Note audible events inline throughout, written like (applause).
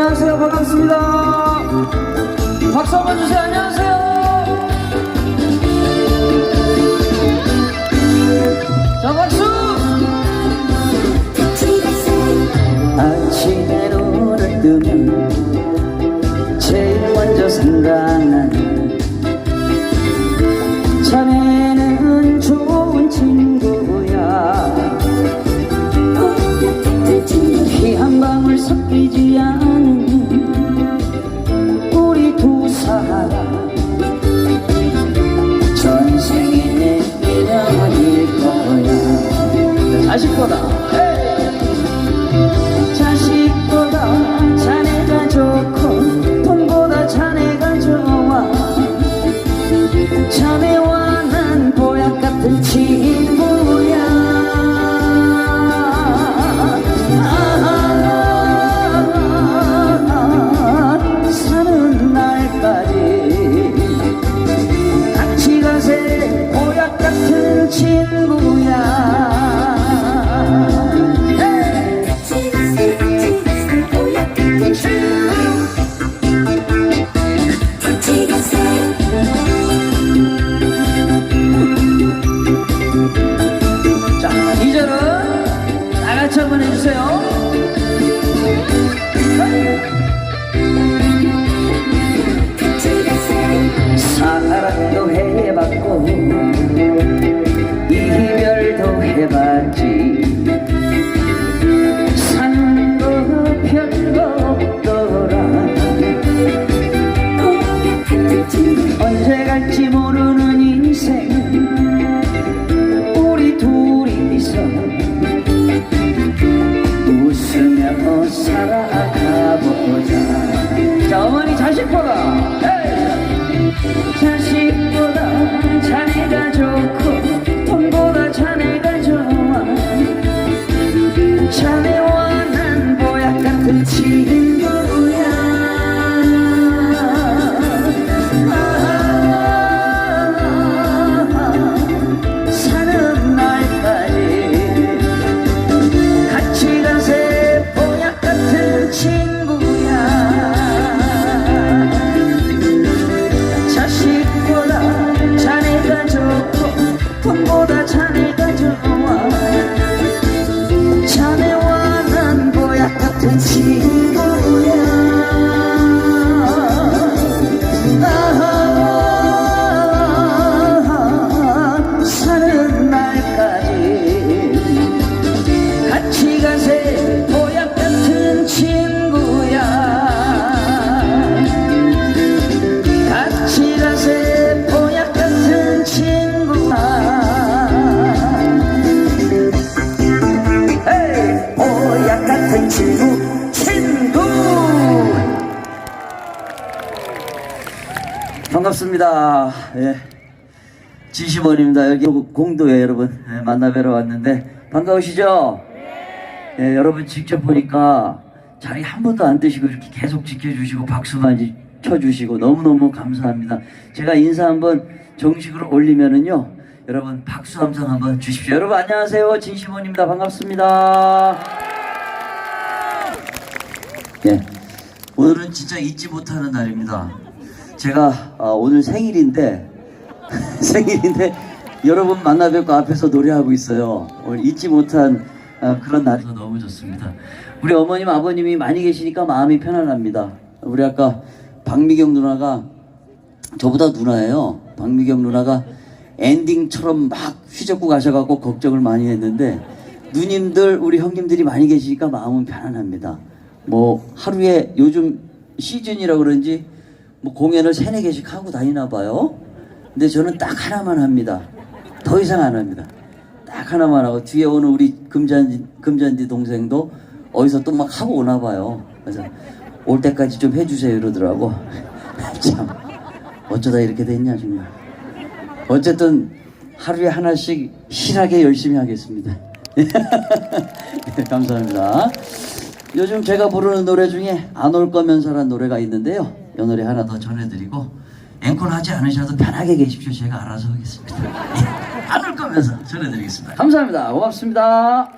안녕하세요. 반갑습니다. 박수 한번 주세요. 안녕하세요. 자, 박수! 아침에 눈을 뜨면 제일 먼저 생각나는 자네는 좋은 친구야 피 한 방울 섞이지 않은 해주세요. 사랑도 해봤고 이별도 해봤지 살아가보자. 자 어머니 자식보다! 자식보다 자네가 좋고 돈보다 자네가 좋아. 자네와 반갑습니다 예. 지시원입니다 여기 공도에 여러분 예, 만나 뵈러 왔는데 반가우시죠? 예, 여러분 직접 보니까 자리 한 번도 안 뜨시고 이렇게 계속 지켜주시고 박수만 지- 쳐주시고 너무너무 감사합니다. 제가 인사 한번 정식으로 올리면은요, 여러분 박수 함성 한번 주십시오. 여러분 안녕하세요. 진시원입니다. 반갑습니다. 예, 오늘은 진짜 잊지 못하는 날입니다. 제가 아, 오늘 생일인데 (laughs) 생일인데 여러분 만나 뵙고 앞에서 노래하고 있어요. 오늘 잊지 못한 아, 그런 날이 너무 좋습니다. 우리 어머님 아버님이 많이 계시니까 마음이 편안합니다. 우리 아까 박미경 누나가 저보다 누나예요. 박미경 누나가 엔딩처럼 막 휘젓고 가셔갖고 걱정을 많이 했는데 누님들 우리 형님들이 많이 계시니까 마음은 편안합니다. 뭐 하루에 요즘 시즌이라 그런지 뭐 공연을 세네 개씩 하고 다니나 봐요. 근데 저는 딱 하나만 합니다. 더 이상 안 합니다. 딱 하나만 하고 뒤에 오는 우리 금잔디 금잔디 동생도 어디서 또 막 하고 오나 봐요. 그래서 올 때까지 좀 해주세요 이러더라고. (laughs) 참 어쩌다 이렇게 됐냐 정말. 어쨌든 하루에 하나씩 실하게 열심히 하겠습니다. 네, (laughs) 감사합니다. 요즘 제가 부르는 노래 중에 안 올 거면서란 노래가 있는데요. 이 노래 하나 더 전해드리고 앵콜 하지 않으셔도 편하게 계십시오. 제가 알아서 하겠습니다. 안 올 거면서 전해드리겠습니다. 감사합니다. 고맙습니다.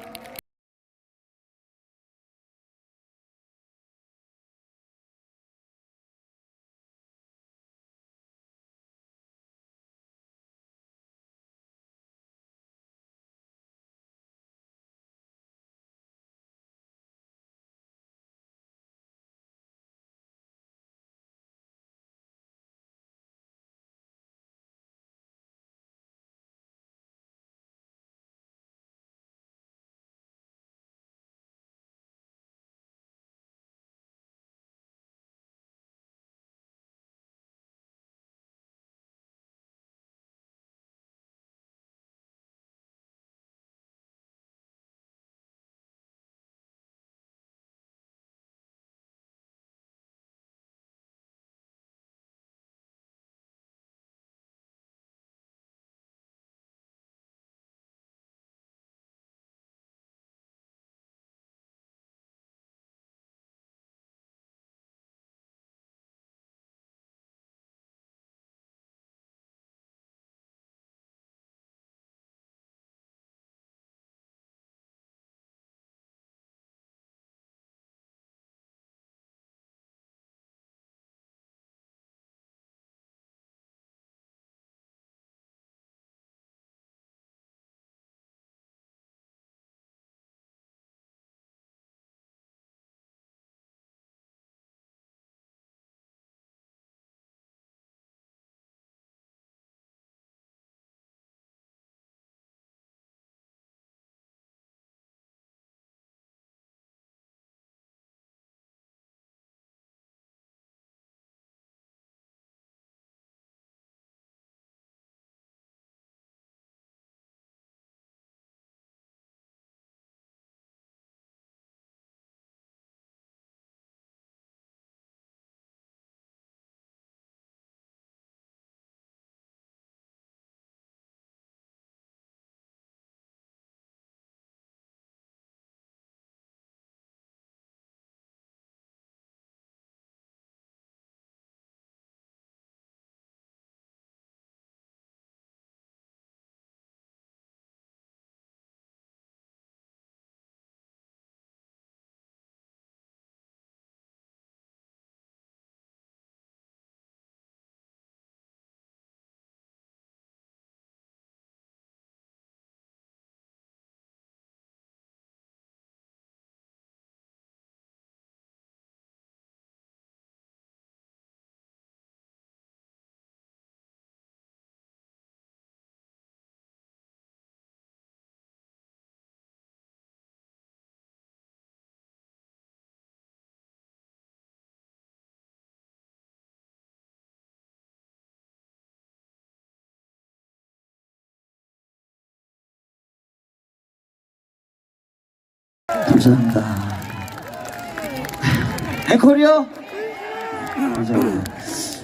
감사합니다. 앵콜이요? 감사합니다.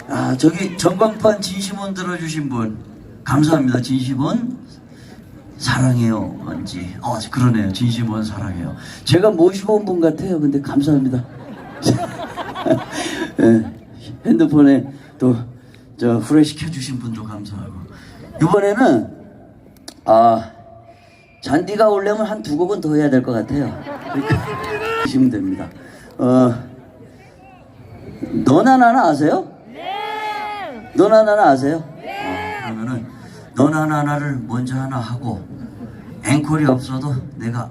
아, 저기 전광판 진심원 들어주신 분, 감사합니다. 진심원 사랑해요. 뭔지. 어, 그러네요. 진심원 사랑해요. 제가 모시고 온 분 같아요. 근데 감사합니다. 예, (laughs) 핸드폰에 또 저 후레시 켜주신 분도 감사하고 이번에는 아 잔디가 오려면 한 두 곡은 더 해야 될 것 같아요. 하시면 됩니다. 어 너나 나나 아세요? 네. 너나 나나 아세요? 네. 그러면은 너나 나나를 먼저 하나 하고 앵콜이 없어도 내가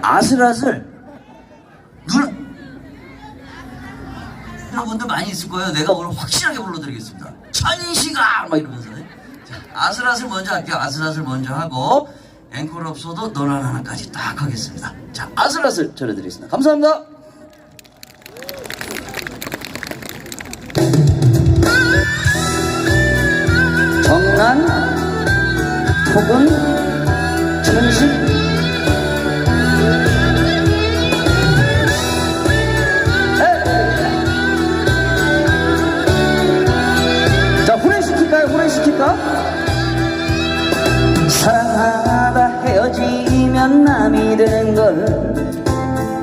아슬아슬 눈 여러분들 많이 있을 거예요. 내가 오늘 확실하게 불러드리겠습니다. 천시가 막 이러면서 자, 아슬아슬 먼저 할게요. 아슬아슬 먼저 하고 앵콜 없어도 너나 하나까지 딱 하겠습니다. 자 아슬아슬 전해드리겠습니다. 감사합니다. 정난 톡은 천식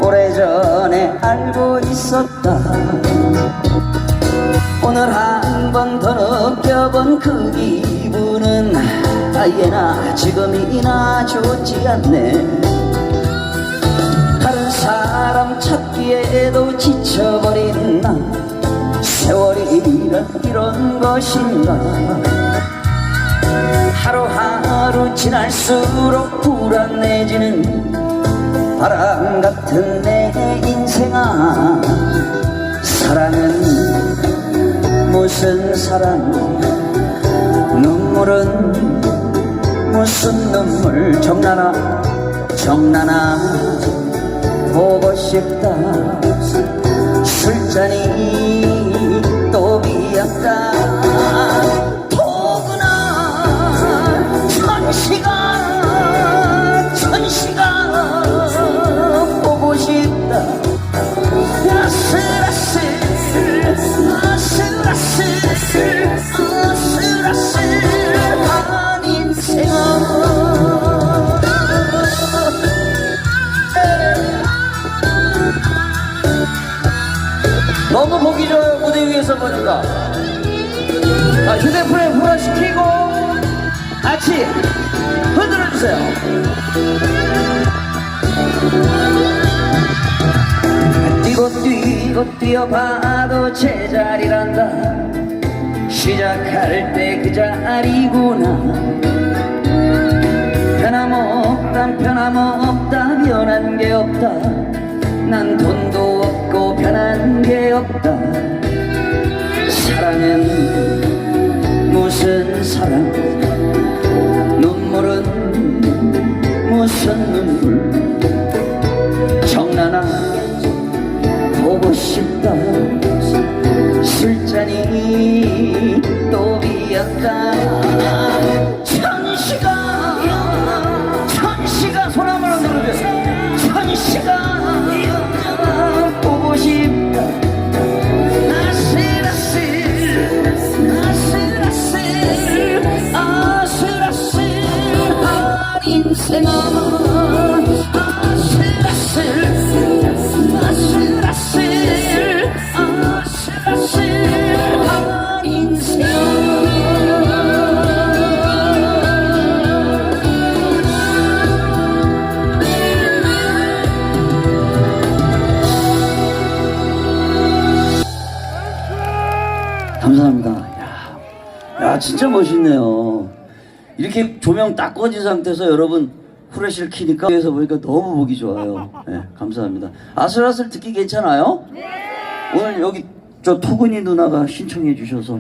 오래전에 알고 있었다. 오늘 한 번 더 느껴본 그 기분은 아예나 지금이나 좋지 않네. 다른 사람 찾기에도 지쳐버린 나. 세월이란 이런 것인가. 하루하루 지날수록 불안해지는 바람 같은 내 인생아 사랑은 무슨 사랑? 눈물은 무슨 눈물? 정나나 정나나 보고 싶다. 술잔이 또 비었다. 포근한 천시가 보니까 아, 휴대폰에 불화시키고 같이 흔들어주세요. 뛰고 뛰고 뛰어봐도 제자리란다. 시작할 때 그 자리구나. 변함없다 변함없다. 변한 게 없다. 난 돈도 없고 변한 게 없다 사랑은 무슨 사랑? 눈물은 무슨 눈물? 정나나 보고 싶다 진짜 멋있네요. 이렇게 조명 딱 꺼진 상태에서 여러분 후레쉬를 키니까 위에서 보니까 너무 보기 좋아요. 네, 감사합니다. 아슬아슬 듣기 괜찮아요? 오늘 여기 저 토근이 누나가 신청해 주셔서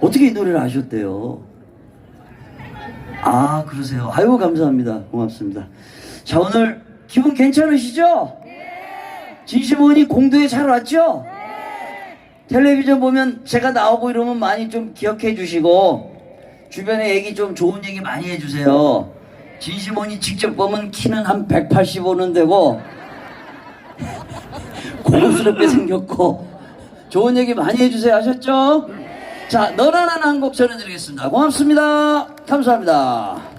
어떻게 이 노래를 아셨대요? 아 그러세요. 아유 감사합니다. 고맙습니다. 자 오늘 기분 괜찮으시죠? 진심원이 공도에 잘 왔죠? 텔레비전 보면 제가 나오고 이러면 많이 좀 기억해 주시고 주변에 얘기 좀 좋은 얘기 많이 해주세요. 진심원이 직접 보면 키는 한 180 오는 되고 (laughs) 고급스럽게 생겼고 좋은 얘기 많이 해주세요 하셨죠? 자 너라는 한곡 전해드리겠습니다 고맙습니다 감사합니다